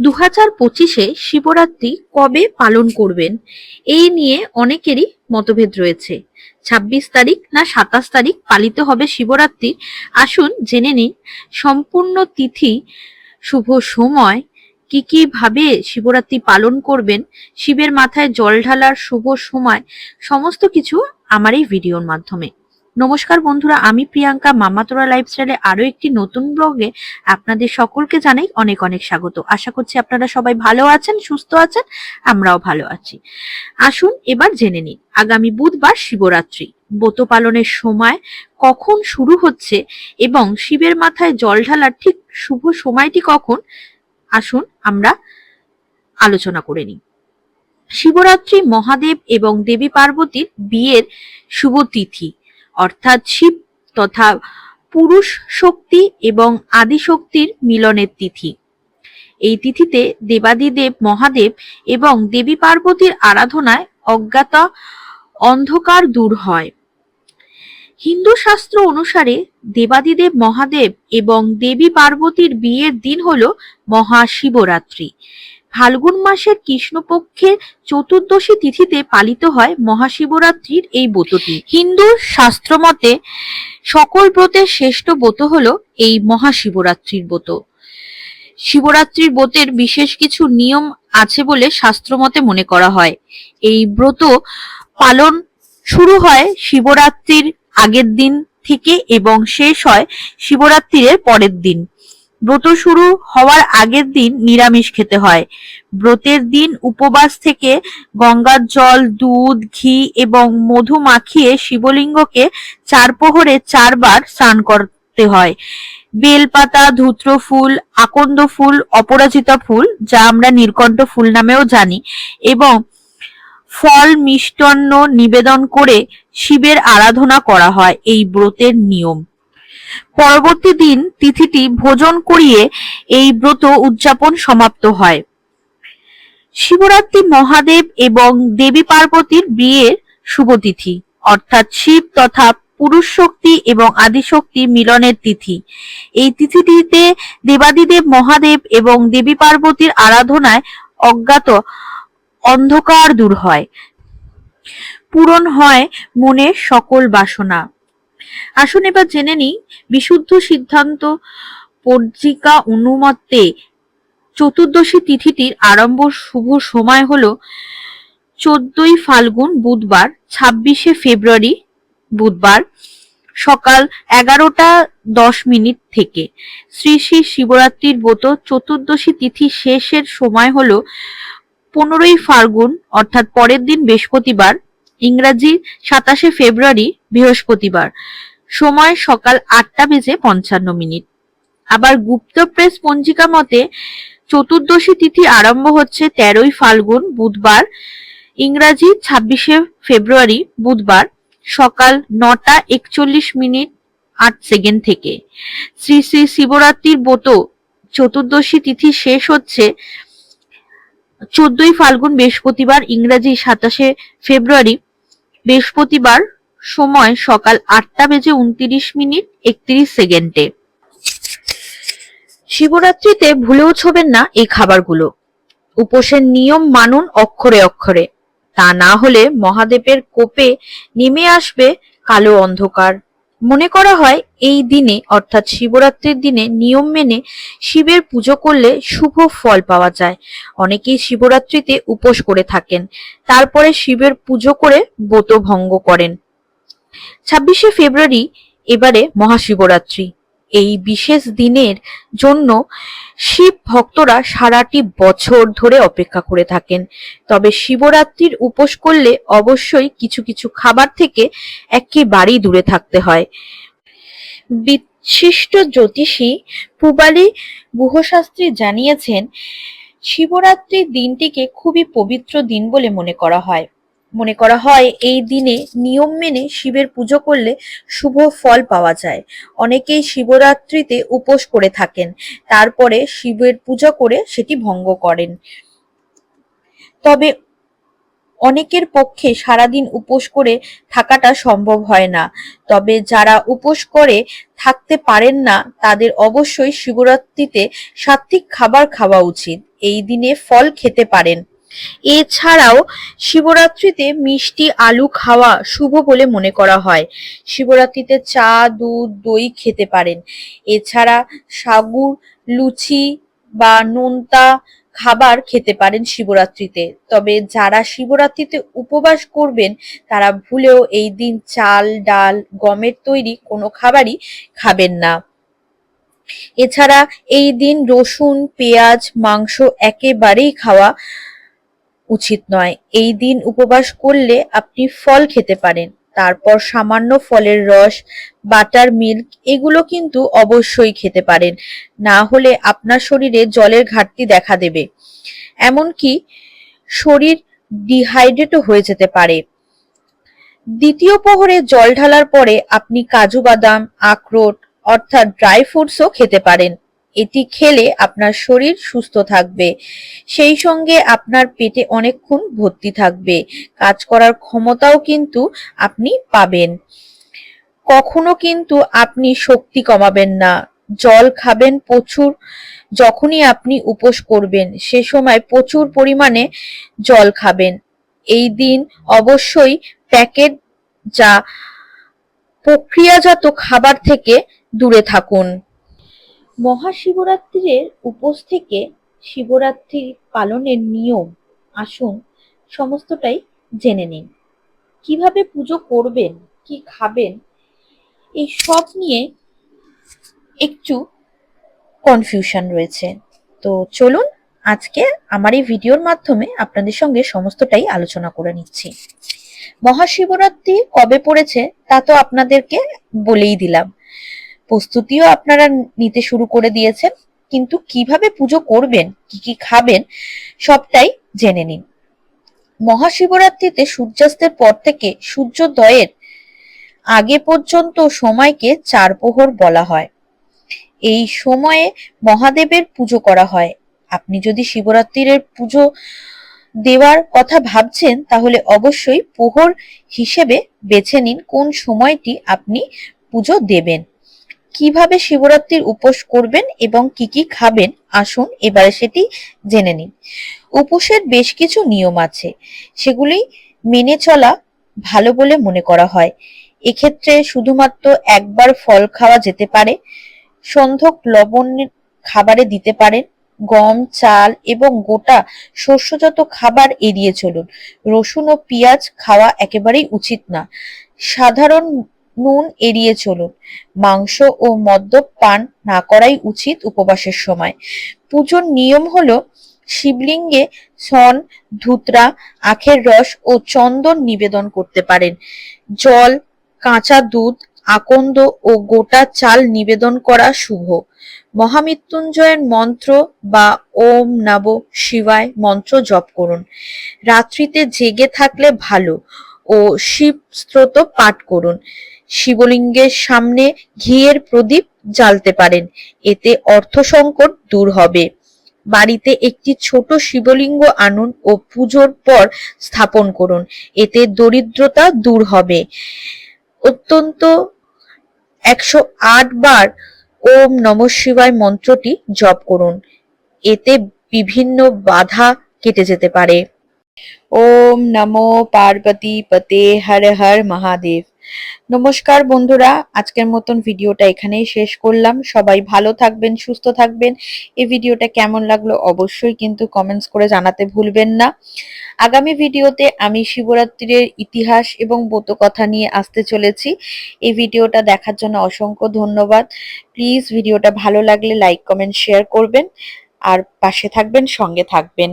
দু হাজার পঁচিশে শিবরাত্রি কবে পালন করবেন? এই নিয়ে অনেকেরই মতভেদ রয়েছে। ছাব্বিশ তারিখ না সাতাশ তারিখ পালিত হবে শিবরাত্রি? আসুন জেনে নিন সম্পূর্ণ তিথি, শুভ সময়, কি কি ভাবে শিবরাত্রি পালন করবেন? শিবের মাথায় জল ঢালার শুভ সময়, সমস্ত কিছু আমার এই ভিডিওর মাধ্যমে। নমস্কার বন্ধুরা, আমি প্রিয়াঙ্কা মামাতোরা লাইফস্টাইলে আরও একটি নতুন ব্লগে আপনাদের সকলকে জানাই অনেক অনেক স্বাগত। আশা করছি আপনারা সবাই ভালো আছেন, সুস্থ আছেন, আমরাও ভালো আছি। আসুন এবার জেনে নিন আগামী বুধবার শিবরাত্রি, ব্রত পালনের সময় কখন শুরু হচ্ছে এবং শিবের মাথায় জল ঢালার ঠিক শুভ সময়টি কখন? আসুন আমরা আলোচনা করে নিই। শিবরাত্রি মহাদেব এবং দেবী পার্বতীর বিয়ের শুভ তিথি অর্থাৎ শিব তথা পুরুষ শক্তি এবং আদিশক্তির মিলনের তিথি। এই তিথিতে দেবাদিদেব, মহাদেব এবং দেবী পার্বতীর আরাধনায় অজ্ঞাতা অন্ধকার দূর হয়। হিন্দু শাস্ত্র অনুসারে দেবাদিদেব, মহাদেব এবং দেবী পার্বতীর বিয়ের দিন হল মহাশিবরাত্রি। ফাল্গুন মাসের কৃষ্ণপক্ষের চতুর্দশী তিথিতে পালিত হয় মহাশিবরাত্রির এই ব্রতটি। হিন্দু শাস্ত্র মতে সকল ব্রতের শ্রেষ্ঠ ব্রত হল এই মহাশিবরাত্রির ব্রত। শিবরাত্রির ব্রতের বিশেষ কিছু নিয়ম আছে বলে শাস্ত্রমতে মনে করা হয়। এই ব্রত পালন শুরু হয় শিবরাত্রির আগের দিন থেকে এবং শেষ হয় শিবরাত্রির পরের দিন। ব্রত শুরু হওয়ার আগের দিন নিরামিষ খেতে হয়। ব্রতের দিন উপবাস থেকে গঙ্গার জল, দুধ, ঘি এবং মধু মাখিয়ে শিবলিঙ্গকে চার প্রহরে চারবার স্নান করতে হয়। বেলপাতা ধূত্র ফুল আকন্দ ফুল, অপরাজিতা ফুল, যা আমরা নীলকণ্ঠ ফুল নামেও জানি এবং ফল, মিষ্টান্ন নিবেদন করে শিবের আরাধনা করা হয়। এই ব্রতের নিয়ম। পরবর্তী দিন তিথিটি ভোজন করিয়ে এই ব্রত উদযাপন সমাপ্ত হয়। শিবরাত্রি মহাদেব এবং দেবী পার্বতীর বিয়ের শুভ তিথি, অর্থাৎ শিব তথা পুরুষ শক্তি এবং আদিশক্তি মিলনের তিথি। এই তিথিটিতে দেবাদিদেব মহাদেব এবং দেবী পার্বতীর আরাধনায় অজ্ঞাত অন্ধকার দূর হয়। পূরণ হয় মনের সকল বাসনা। আসুন এবার জেনে নিই, বিশুদ্ধ সিদ্ধান্ত পঞ্জিকা অনুমতে চতুর্দশী তিথিটির আরম্ভ শুভ সময় হলো চোদ্দই ফাল্গুন বুধবার, ছাব্বিশে ফেব্রুয়ারি বুধবার, সকাল এগারোটা দশ মিনিট থেকে। শ্রী শ্রী শিবরাত্রির ব্রত চতুর্দশী তিথি শেষের সময় হলো পনেরোই ফাল্গুন, অর্থাৎ পরের দিন বৃহস্পতিবার ইংরাজি সাতাশে ফেব্রুয়ারি, বৃহস্পতিবার। সময় সকাল আটটা বেজে পঞ্চান্ন মিনিট। আবার গুপ্ত প্রেস পঞ্জিকা মতে, চতুর্দশী তিথি আরম্ভ হচ্ছে তেরোই ফাল্গুন, বুধবার। ইংরাজি ছাব্বিশে ফেব্রুয়ারি, বুধবার, সকাল নটা একচল্লিশ মিনিট আট সেকেন্ড থেকে। শ্রী শ্রী শিবরাত্রির ব্রত চতুর্দশী তিথি শেষ হচ্ছে চোদ্দই ফাল্গুন, বৃহস্পতিবার, ইংরাজি সাতাশে ফেব্রুয়ারি বৃহস্পতিবার সময় সকাল আটটা বেজে উনত্রিশ মিনিট একত্রিশ সেকেন্ডে। শিবরাত্রিতে ভুলেও ছবেন না এই খাবারগুলো। উপোসের নিয়ম মানুন অক্ষরে অক্ষরে। তা না হলে মহাদেবের কোপে নেমে আসবে কালো অন্ধকার। মনে করা হয় এই দিনে, অর্থাৎ শিবরাত্রির দিনে নিয়ম মেনে শিবের পুজো করলে শুভ ফল পাওয়া যায়। অনেকেই শিবরাত্রিতে উপোস করে থাকেন। তারপরে শিবের পুজো করে ব্রত ভঙ্গ করেন। ছাব্বিশে ফেব্রুয়ারি, এবারে মহাশিবরাত্রি। এই বিশেষ দিনের জন্য শিব ভক্তরা সারাটি বছর ধরে অপেক্ষা করে থাকেন। তবে শিবরাত্রির উপোস করলে অবশ্যই কিছু কিছু খাবার থেকে একেবারেই দূরে থাকতে হয়। বিশিষ্ট জ্যোতিষী পুবালি গুহশাস্ত্রী জানিয়েছেন, শিবরাত্রির দিনটিকে খুবই পবিত্র দিন বলে মনে করা হয়। মনে করা হয়, এই দিনে নিয়ম মেনে শিবের পুজো করলে শুভ ফল পাওয়া যায়। অনেকেই শিবরাত্রিতে উপোস করে থাকেন, তারপরে শিবের পূজা করে সেটি ভঙ্গ করেন। তবে অনেকের পক্ষে সারাদিন উপোস করে থাকাটা সম্ভব হয় না। তবে যারা উপোস করে থাকতে পারেন না, তাদের অবশ্যই শিবরাত্রিতে সাত্বিক খাবার খাওয়া উচিত। এই দিনে ফল খেতে পারেন। এছাড়াও শিবরাত্রিতে মিষ্টি আলু খাওয়া শুভ বলে মনে করা হয়। শিবরাত্রিতে চা, দুধ, দই খেতে পারেন। এছাড়া সাগুর লুচি বা নোনতা খাবার খেতে পারেন শিবরাত্রিতে। তবে যারা শিবরাত্রিতে উপবাস করবেন, তারা ভুলেও এই দিন চাল, ডাল, গমের তৈরি কোনো খাবারই খাবেন না। এছাড়া এই দিন রসুন, পেঁয়াজ, মাংস একেবারেই খাওয়া উচিত নয়। এই দিন উপবাস করলে আপনি ফল খেতে পারেন। তারপর সামান্য ফলের রস, বাটার মিল্ক এগুলো কিন্তু অবশ্যই খেতে পারেন। না হলে আপনার শরীরে জলের ঘাটতি দেখা দেবে। এমনকি শরীর ডিহাইড্রেটও হয়ে যেতে পারে। দ্বিতীয় প্রহরে জল ঢালার পরে আপনি কাজু বাদাম, আখরোট অর্থাৎ ড্রাই ফ্রুটসও খেতে পারেন। এটি খেলে আপনার শরীর সুস্থ থাকবে। সেই সঙ্গে আপনার পেটে অনেকক্ষণ ভর্তি থাকবে। কাজ করার ক্ষমতাও কিন্তু আপনি পাবেন। কখনো কিন্তু আপনি শক্তি কমাবেন না। জল খাবেন প্রচুর। যখনই আপনি উপোস করবেন, সে সময় প্রচুর পরিমাণে জল খাবেন। এই দিন অবশ্যই প্যাকেট যা প্রক্রিয়াজাত খাবার থেকে দূরে থাকুন। মহাশিবরাত্রির উপোস থেকে শিবরাত্রি পালনের নিয়ম, আসুন সমস্তটাই জেনে নিন। কীভাবে পুজো করবেন, কি খাবেন, এই সব নিয়ে একটু কনফিউশন রয়েছে। তো চলুন, আজকে আমার এই ভিডিওর মাধ্যমে আপনাদের সঙ্গে সমস্তটাই আলোচনা করে নিচ্ছি। মহাশিবরাত্রি কবে পড়েছে তা তো আপনাদেরকে বলেই দিলাম। প্রস্তুতিও আপনারা নিতে শুরু করে দিয়েছেন, কিন্তু কীভাবে পুজো করবেন, কি কি খাবেন, সবটাই জেনে নিন। মহাশিবরাত্রিতে সূর্যাস্তের পর থেকে সূর্যোদয়ের আগে পর্যন্ত সময়কে চার প্রহর বলা হয়। এই সময়ে মহাদেবের পুজো করা হয়। আপনি যদি শিবরাত্রির পুজো দেওয়ার কথা ভাবছেন, তাহলে অবশ্যই প্রহর হিসেবে বেছে নিন কোন সময়টি আপনি পুজো দেবেন। কীভাবে শিবরাত্রির উপোস করবেন এবং কি কি খাবেন? আসুন এবারে সেটি জেনে নিন উপোসের বেশ কিছু নিয়ম আছে। সেগুলি মেনে চলা ভালো বলে মনে করা হয়। এক্ষেত্রে শুধুমাত্র একবার ফল খাওয়া যেতে পারে। সন্ধক লবণ খাবারে দিতে পারেন। গম, চাল এবং গোটা শস্যজাত খাবার এড়িয়ে চলুন। রসুন ও পেঁয়াজ খাওয়া একেবারেই উচিত না। সাধারণ নুন এড়িয়ে চলুন। মাংস ও মদ্যপ পান না করাই উচিত উপবাসের সময়। পুজোর নিয়ম হলো শিবলিঙ্গে সন ধুতরা, আখের রস ও চন্দন নিবেদন করতে পারেন। জল, কাঁচা দুধ, আকন্দ ও গোটা চাল নিবেদন করা শুভ। মহামৃত্যুঞ্জয়ের মন্ত্র বা ওম নব শিবায় মন্ত্র জপ করুন। রাত্রিতে জেগে থাকলে ভালো ও শিব স্ত্রোত পাঠ করুন। শিবলিঙ্গের সামনে ঘিয়ের প্রদীপ জ্বালতে পারেন। এতে অর্থ সংকট দূর হবে। বাড়িতে একটি ছোট শিবলিঙ্গ আনুন ও পুজোর পর স্থাপন করুন। এতে দরিদ্রতা দূর হবে। অত্যন্ত একশো আট বার ওম নম শিবায় মন্ত্রটি জপ করুন। এতে বিভিন্ন বাধা কেটে যেতে পারে। ওম নমো পার্বতী পতে হর হর মহাদেব। নমস্কার বন্ধুরা, আজকের মতন ভিডিওটা এখানেই শেষ করলাম। সবাই ভালো থাকবেন, সুস্থ থাকবেন। এই ভিডিওটা কেমন লাগল অবশ্যই কিন্তু কমেন্টস করে জানাতে ভুলবেন না। আগামী ভিডিওতে আমি শিবরাত্রির ইতিহাস এবং কথা নিয়ে আসতে চলেছি। এই ভিডিওটা দেখার জন্য অসংখ্য ধন্যবাদ। প্লিজ ভিডিওটা ভালো লাগলে লাইক কমেন্ট শেয়ার করবেন। আর পাশে থাকবেন, সঙ্গে থাকবেন।